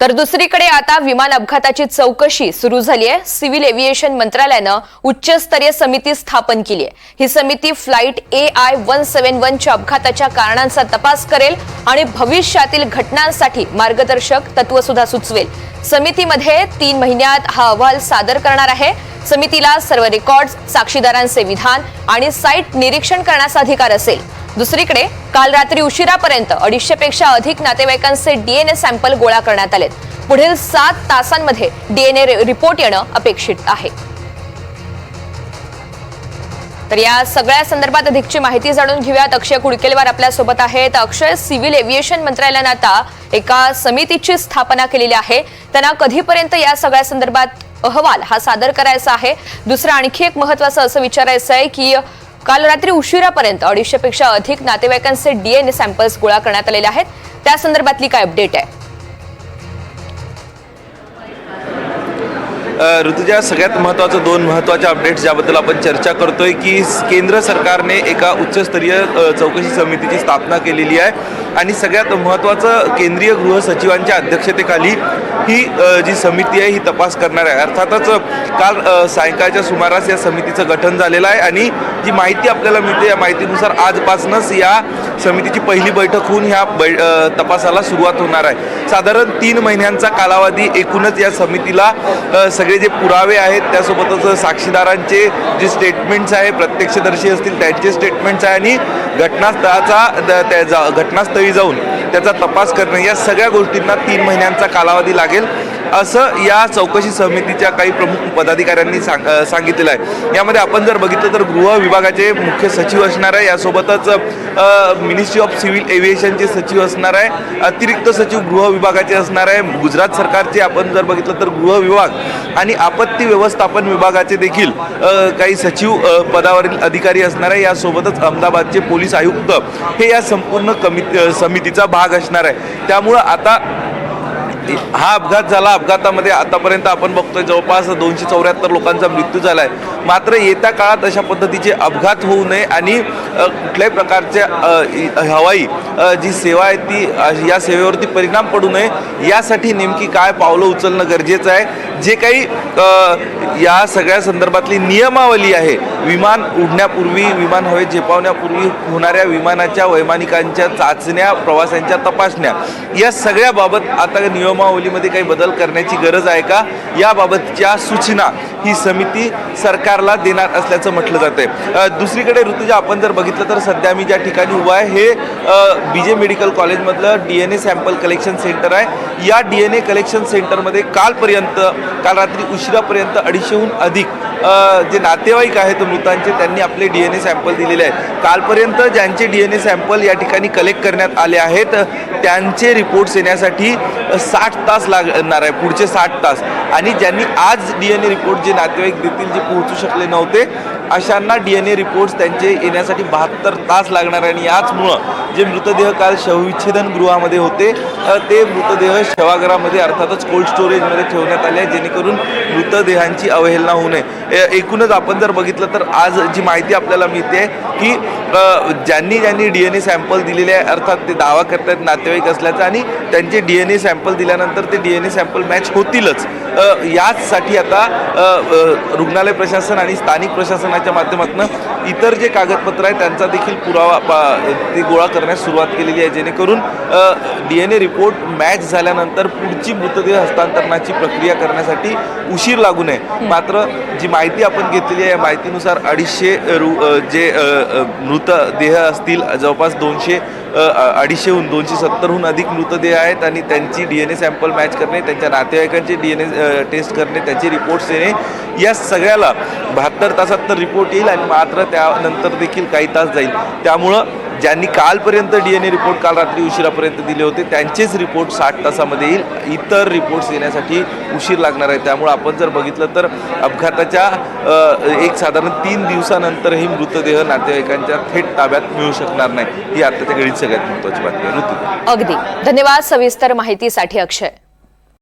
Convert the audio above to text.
तर दुसरीकडे आता विमान अपघाताची चौकशी सुरू झाली आहे सिव्हिल एव्हिएशन मंत्रालयानं उच्चस्तरीय समिती स्थापन केली आहे. ही समिती flight A I one seven वनच्या अपघाताच्या कारणांचा तपास करेल आणि भविष्यातील घटनांसाठी मार्गदर्शक तत्व सुद्धा सुचवेल. समितीमध्ये तीन महिन्यात हा अहवाल सादर करणार आहे. समितीला सर्व रेकॉर्ड साक्षीदारांचे विधान आणि साईट निरीक्षण करण्याचा अधिकार असेल. दुसरीकडे काल रात्री उशिरापर्यंत अडीचशे पेक्षा अधिक नातेवाईकांचे डीएनए सॅम्पल गोळा करण्यात आलेत. पुढील सात तासांमध्ये डीएनए रिपोर्ट येणं अपेक्षित आहे. तर या सगळ्या संदर्भात अधिकची माहिती जाणून घेऊयात. अक्षय कुडकेलवार आपल्यासोबत आहेत. अक्षय सिव्हिल एव्हिएशन मंत्रालयानं आता एका समितीची स्थापना केलेली आहे. त्यांना कधीपर्यंत या सगळ्या संदर्भात अहवाल हा सादर करायचा आहे? दुसरं आणखी एक महत्वाचं असं विचारायचं आहे की काल रात्री उशिरापर्यंत अडीचशे पेक्षा अधिक नातेवाईकांचे डीएनए सॅम्पल्स गोळा करण्यात आलेले आहेत. त्या संदर्भातली काय अपडेट आहे? ऋतुजा सगळ्यात महत्त्वाचं दोन महत्त्वाच्या अपडेट्स ज्याबद्दल आपण चर्चा करतोय की केंद्र सरकारने एका उच्चस्तरीय चौकशी समितीची स्थापना केलेली आहे. आणि सगळ्यात महत्त्वाचं केंद्रीय गृह सचिवांच्या अध्यक्षतेखाली ही जी समिती आहे ही तपास करणार आहे. अर्थातच काल सायंकाळच्या सुमारास या समितीचं गठन झालेलं आहे आणि जी माहिती आपल्याला मिळते या माहितीनुसार आजपासूनच या समितीची पहिली बैठक होऊन ह्या बै तपासाला सुरुवात होणार आहे. साधारण तीन महिन्यांचा कालावधी एकूणच या समितीला सगळे जे पुरावे आहेत त्यासोबतच साक्षीदारांचे जे स्टेटमेंट्स आहे प्रत्यक्षदर्शी असतील त्यांचे स्टेटमेंट्स आहे आणि घटनास्थळाचा द- त्या जा- घटनास्थळी जाऊन त्याचा तपास करणं या सगळ्या गोष्टींना तीन महिन्यांचा कालावधी लागेल. असं या चौकशी समितीच्या काही प्रमुख पदाधिकाऱ्यांनी सांग सांगितलेलं आहे. यामध्ये आपण जर बघितलं तर गृह विभागाचे मुख्य सचिव असणार आहे. यासोबतच मिनिस्ट्री ऑफ सिव्हिल एव्हिएशनचे सचिव असणार आहे. अतिरिक्त सचिव गृह विभागाचे असणार आहे. गुजरात सरकारचे आपण जर बघितलं तर गृह विभाग आणि आपत्ती व्यवस्थापन विभागाचे देखील काही सचिव पदावरील अधिकारी असणार आहे. यासोबतच अहमदाबादचे पोलीस आयुक्त हे या संपूर्ण कमिटी समितीचा भाग असणार आहे. त्यामुळं आता हा अपघात झाला. अपघातामध्ये आतापर्यंत आपण बघतोय जवळपास दोनशे चौऱ्याहत्तर लोकांचा मृत्यू झाला आहे मात्र येत्या काळात अशा पद्धतीचे अपघात होऊ नये आणि कुठल्याही प्रकारच्या हवाई जी सेवा आहे ती या सेवेवरती परिणाम पडू नये. यासाठी नेमकी काय पावलं उचलणं गरजेचं आहे. जे काही या सगळ्या संदर्भातली नियमावली आहे विमान उडण्यापूर्वी विमान हवेत झेपावण्यापूर्वी होणाऱ्या विमानाच्या वैमानिकांच्या चाचण्या प्रवाशांच्या तपासण्या या सगळ्याबाबत आता नियम नियमावलीमध्ये काही बदल करण्याची गरज आहे का? याबाबतच्या सूचना ही समिती सरकारला देणार असल्याचं म्हटलं जातं आहे दुसरीकडे ऋतुजा आपण जर बघितलं तर सध्या मी ज्या ठिकाणी उभा आहे हे बी जे मेडिकल कॉलेजमधलं D N A sample collection centre आहे. या डी एन ए कलेक्शन सेंटरमध्ये कालपर्यंत काल रात्री उशिरापर्यंत अडीचशेहून अधिक जे नातेवाईक आहेत मृतांचे त्यांनी आपले डी एन ए सॅम्पल दिलेले आहेत. कालपर्यंत ज्यांचे डी एन ए सॅम्पल या ठिकाणी कलेक्ट करण्यात आले आहेत त्यांचे रिपोर्ट्स येण्यासाठी साठ तास लागणार आहे पुढचे साठ तास. आणि ज्यांनी आज डी एन ए रिपोर्ट जे नातेवाईक देतील जे पोहोचू शकले नव्हते अशांना डी एन ए रिपोर्ट्स त्यांचे येण्यासाठी बहात्तर तास लागणार आहे. आणि याचमुळं जे मृतदेह काल शवविच्छेदन गृहामध्ये होते ते मृतदेह शवागरामध्ये अर्थातच कोल्ड स्टोरेजमध्ये ठेवण्यात आले आहे जेणेकरून मृतदेहांची अवहेलना होऊ नये. एकूणच आपण जर बघितलं तर आज जी माहिती आपल्याला मिळते की ज्यांनी ज्यांनी डी एन ए सॅम्पल दिलेले आहे अर्थात ते दावा करतात नातेवाईक असल्याचा आणि त्यांचे डी एन ए सॅम्पल दिल्यानंतर ते D N A sample match होतीलच याचसाठी आता रुग्णालय प्रशासन आणि स्थानिक प्रशासनाच्या माध्यमातून इतर जे कागदपत्र आहे त्यांचा देखील पुरावा पा- ते गोळा करण्यास सुरुवात केलेली आहे. जेणेकरून D N A report match झाल्यानंतर पुढची मृतदेह हस्तांतरणाची प्रक्रिया करण्यासाठी उशीर लागू नये. मात्र जी माहिती आपण घेतलेली आहे या माहितीनुसार अडीचशे रु जे मृतदेह असतील जवळपास दोनशे अडीचशेहून दोनशे सत्तरहून अधिक मृतदेह आहेत आणि त्यांची D N A sample match करणे त्यांच्या नातेवाईकांचे डी एन ए टेस्ट करणे त्यांचे रिपोर्ट्स देणे या सगळ्याला बहात्तर तासात तर रिपोर्ट येईल आणि मात्र त्यानंतर देखील काही तास जाईल. त्यामुळं ज्यांनी कालपर्यंत डी एन ए रिपोर्ट काल रात्री उशिरापर्यंत दिले होते त्यांचेच रिपोर्ट साठ तासामध्ये येईल. इतर रिपोर्ट्स येण्यासाठी उशीर लागणार आहे. त्यामुळे आपण जर बघितलं तर अपघाताच्या एक साधारण तीन दिवसानंतरही मृतदेह नातेवाईकांच्या थेट ताब्यात मिळू शकणार नाही. ही आत्ताच्या घडीत सगळ्यात महत्त्वाची बातमी आहे. ऋतू अगदी. धन्यवाद सविस्तर माहितीसाठी अक्षय.